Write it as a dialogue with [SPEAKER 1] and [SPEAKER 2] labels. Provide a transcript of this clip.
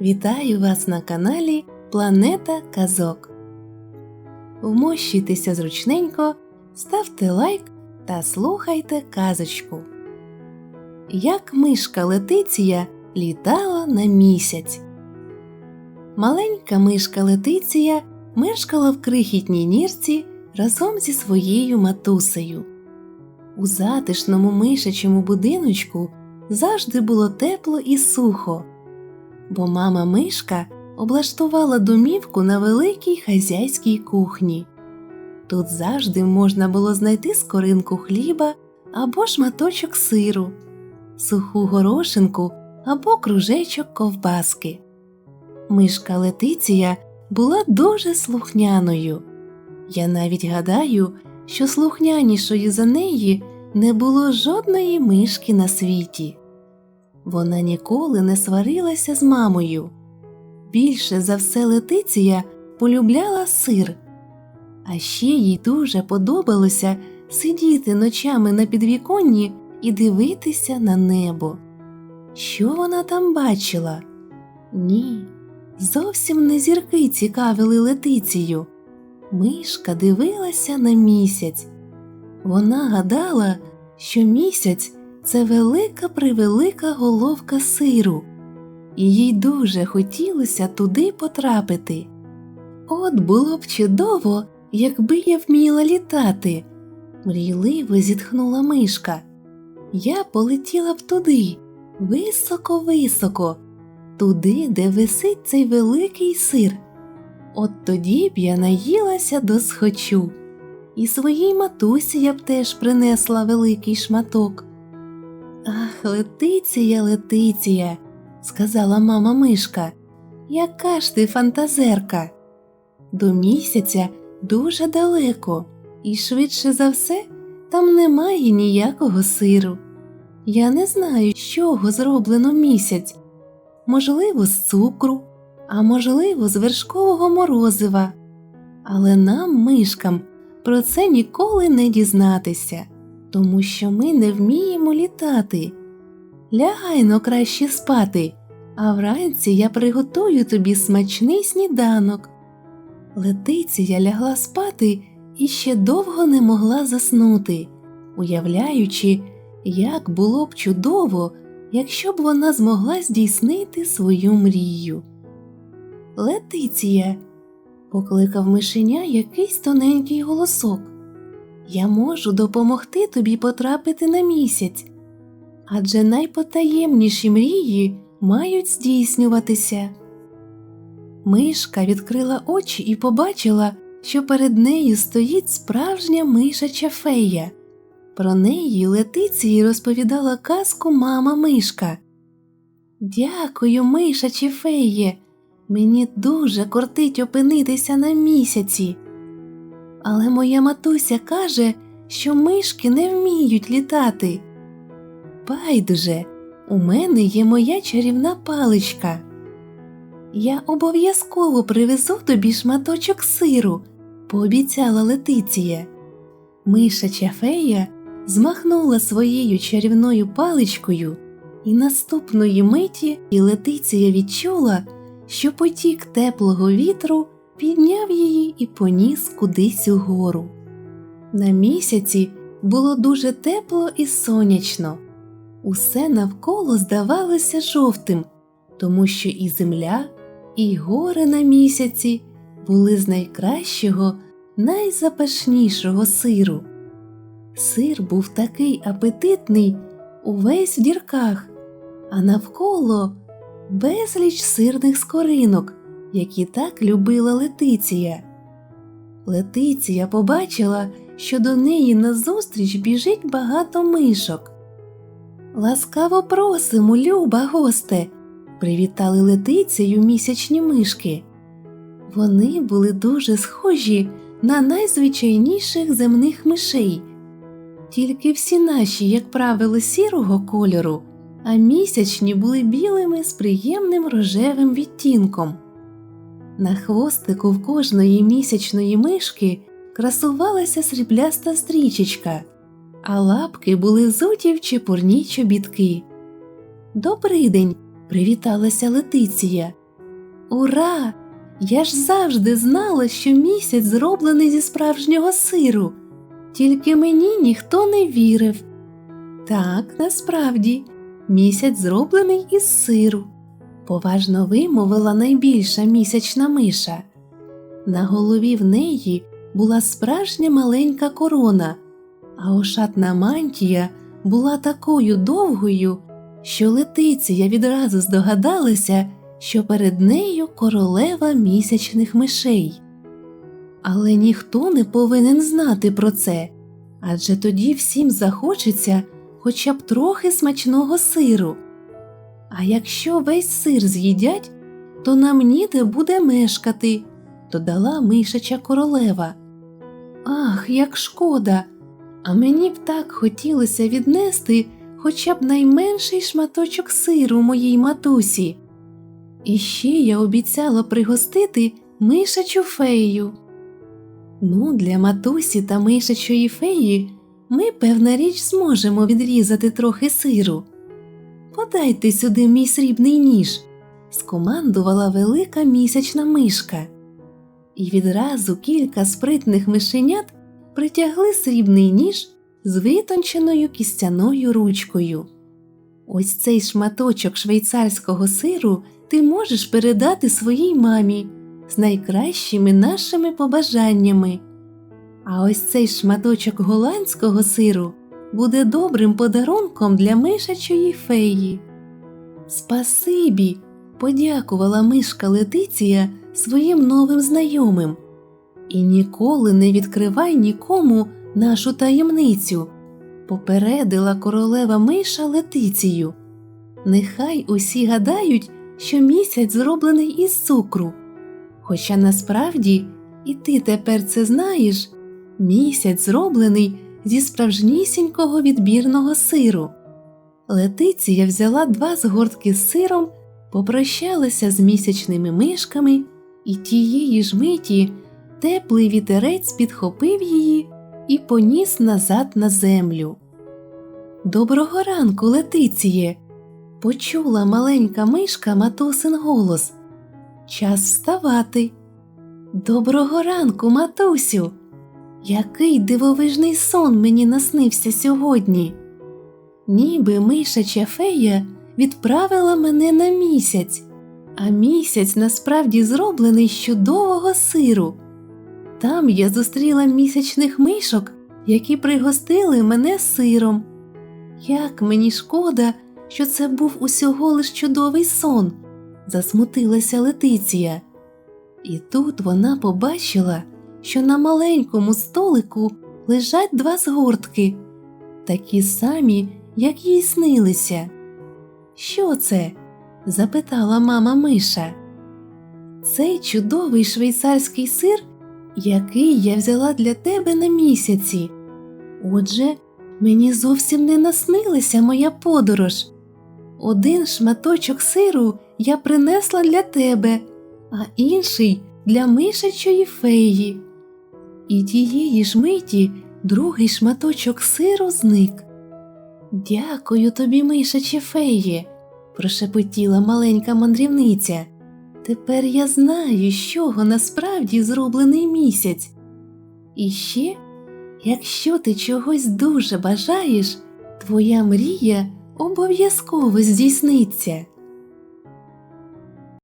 [SPEAKER 1] Вітаю вас на каналі Планета Казок. Вмощуйтеся зручненько, ставте лайк та слухайте казочку. Як мишка Летиція літала на місяць. Маленька мишка Летиція мешкала в крихітній нірці разом зі своєю матусею. У затишному мишачому будиночку завжди було тепло і сухо, бо мама мишка облаштувала домівку на великій хазяйській кухні. Тут завжди можна було знайти скоринку хліба або шматочок сиру, суху горошинку або кружечок ковбаски. Мишка Летиція була дуже слухняною. Я навіть гадаю, що слухнянішою за неї не було жодної мишки на світі. Вона ніколи не сварилася з мамою. Більше за все Летиція полюбляла сир, а ще їй дуже подобалося сидіти ночами на підвіконні і дивитися на небо. Що вона там бачила? Ні, зовсім не зірки цікавили Летицію. Мишка дивилася на місяць. Вона гадала, що місяць це велика превелика головка сиру, і їй дуже хотілося туди потрапити. От було б чудово, якби я вміла літати, мрійливо зітхнула мишка. Я полетіла б туди, високо-високо, туди, де висить цей великий сир. От тоді б я наїлася до схочу, і своїй матусі я б теж принесла великий шматок. Ах, Летиція, Летиція, сказала мама мишка, яка ж ти фантазерка? До місяця дуже далеко, і швидше за все там немає ніякого сиру. Я не знаю, з чого зроблено місяць, можливо, з цукру, а можливо, з вершкового морозива. Але нам, мишкам, про це ніколи не дізнатися тому що ми не вміємо літати. Лягайно краще спати, а вранці я приготую тобі смачний сніданок. Летиція лягла спати і ще довго не могла заснути, уявляючи, як було б чудово, якщо б вона змогла здійснити свою мрію. Летиція, покликав мишеня якийсь тоненький голосок. Я можу допомогти тобі потрапити на місяць, адже найпотаємніші мрії мають здійснюватися. Мишка відкрила очі і побачила, що перед нею стоїть справжня мишача фея. Про неї Летиції розповідала казку мама мишка. Дякую, мишачі феє. Мені дуже кортить опинитися на місяці. Але моя матуся каже, що мишки не вміють літати. Байдуже, у мене є моя чарівна паличка. Я обов'язково привезу тобі шматочок сиру, пообіцяла Летиція. Мишача фея змахнула своєю чарівною паличкою, і наступної миті Летиція відчула, що потік теплого вітру підняв її і поніс кудись угору. На місяці було дуже тепло і сонячно, усе навколо здавалося жовтим, тому що і земля, і гори на місяці були з найкращого, найзапашнішого сиру. Сир був такий апетитний увесь в дірках, а навколо безліч сирних скоринок які так любила Летиція. Летиція побачила, що до неї назустріч біжить багато мишок. Ласкаво просимо, люба госте, привітали Летицею місячні мишки. Вони були дуже схожі на найзвичайніших земних мишей, тільки всі наші, як правило, сірого кольору, а місячні були білими з приємним рожевим відтінком. На хвостику в кожної місячної мишки красувалася срібляста стрічечка, а лапки були взуті в чепурні чобітки. «Добрий день!» – привіталася Летиція, Ура! Я ж завжди знала, що місяць зроблений зі справжнього сиру, тільки мені ніхто не вірив. Так, насправді, місяць зроблений із сиру, поважно вимовила найбільша місячна миша. На голові в неї була справжня маленька корона, а ошатна мантія була такою довгою, що Летиція відразу здогадалася, що перед нею королева місячних мишей. Але ніхто не повинен знати про це, адже тоді всім захочеться хоча б трохи смачного сиру. А якщо весь сир з'їдять, то нам ніде буде мешкати, додала мишача королева. Ах, як шкода! А мені б так хотілося віднести хоча б найменший шматочок сиру моїй матусі. І ще я обіцяла пригостити мишачу фею. Ну, для матусі та мишачої феї ми, певна річ, зможемо відрізати трохи сиру. Подайте сюди мій срібний ніж, скомандувала велика місячна мишка. І відразу кілька спритних мишенят притягли срібний ніж з витонченою кістяною ручкою. Ось цей шматочок швейцарського сиру ти можеш передати своїй мамі з найкращими нашими побажаннями. А ось цей шматочок голландського сиру буде добрим подарунком для мишачої феї. Спасибі, подякувала мишка Летиція своїм новим знайомим. І ніколи не відкривай нікому нашу таємницю, попередила королева миша Летицію. Нехай усі гадають, що місяць зроблений із цукру. Хоча насправді, і ти тепер це знаєш, місяць зроблений зі справжнісінького відбірного сиру. Летиція взяла два згортки з сиром, попрощалася з місячними мишками, і тієї ж миті теплий вітерець підхопив її і поніс назад на землю. Доброго ранку, Летиціє! Почула маленька мишка матусин голос. Час вставати. Доброго ранку, матусю. Який дивовижний сон мені наснився сьогодні. Ніби мишача фея відправила мене на місяць, а місяць насправді зроблений з чудового сиру. Там я зустріла місячних мишок, які пригостили мене сиром. Як мені шкода, що це був усього лиш чудовий сон, засмутилася Летиція. І тут вона побачила, що на маленькому столику лежать два згортки, такі самі, як їй снилися. Що це? запитала мама Миша. Цей чудовий швейцарський сир, який я взяла для тебе на місяці. Отже, мені зовсім не наснилася моя подорож. Один шматочок сиру я принесла для тебе, а інший для мишачої феї. І тієї ж миті другий шматочок сиру зник. Дякую тобі, мишачі феї, прошепотіла маленька мандрівниця. Тепер я знаю, з чого насправді зроблений місяць. І ще, якщо ти чогось дуже бажаєш, твоя мрія обов'язково здійсниться.